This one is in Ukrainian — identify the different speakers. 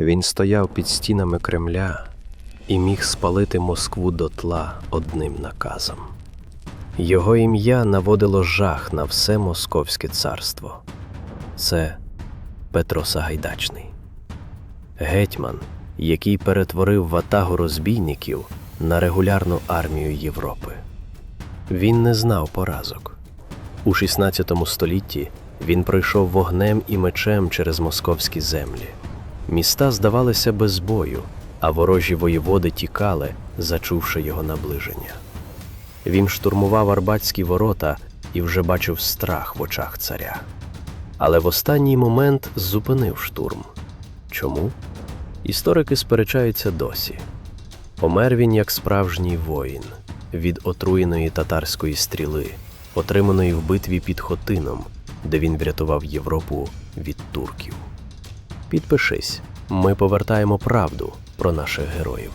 Speaker 1: Він стояв під стінами Кремля і міг спалити Москву дотла одним наказом. Його ім'я наводило жах на все Московське царство. Це Петро Сагайдачний, гетьман, який перетворив ватагу розбійників на регулярну армію Європи. Він не знав поразок. У 16 столітті він пройшов вогнем і мечем через московські землі. Міста здавалися без бою, а ворожі воєводи тікали, зачувши його наближення. Він штурмував Арбатські ворота і вже бачив страх в очах царя. Але в останній момент зупинив штурм. Чому? Історики сперечаються досі. Помер він як справжній воїн від отруєної татарської стріли, отриманої в битві під Хотином, де він врятував Європу від турків. Підпишись, ми повертаємо правду про наших героїв.